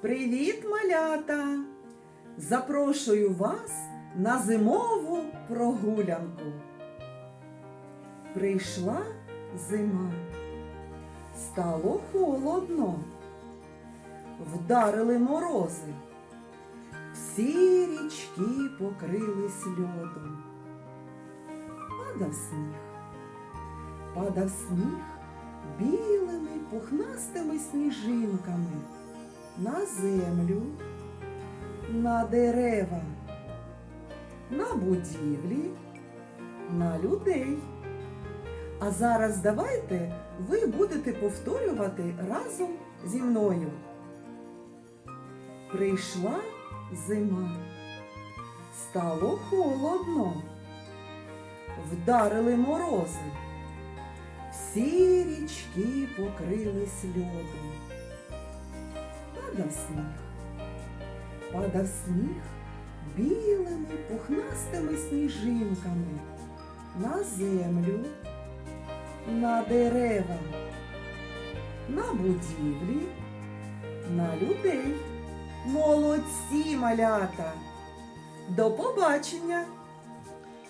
Привіт, малята! Запрошую вас на зимову прогулянку. Прийшла зима, стало холодно, вдарили морози, всі річки покрились льодом. Падав сніг, падав сніг білими пухнастими сніжинками на землю, на дерева, на будівлі, на людей. А зараз давайте ви будете повторювати разом зі мною. Прийшла зима, стало холодно, вдарили морози, всі річки покрились льодом. Падав сніг, падав сніг білими пухнастими сніжинками на землю, на дерева, на будівлі, на людей. Молодці малята! До побачення!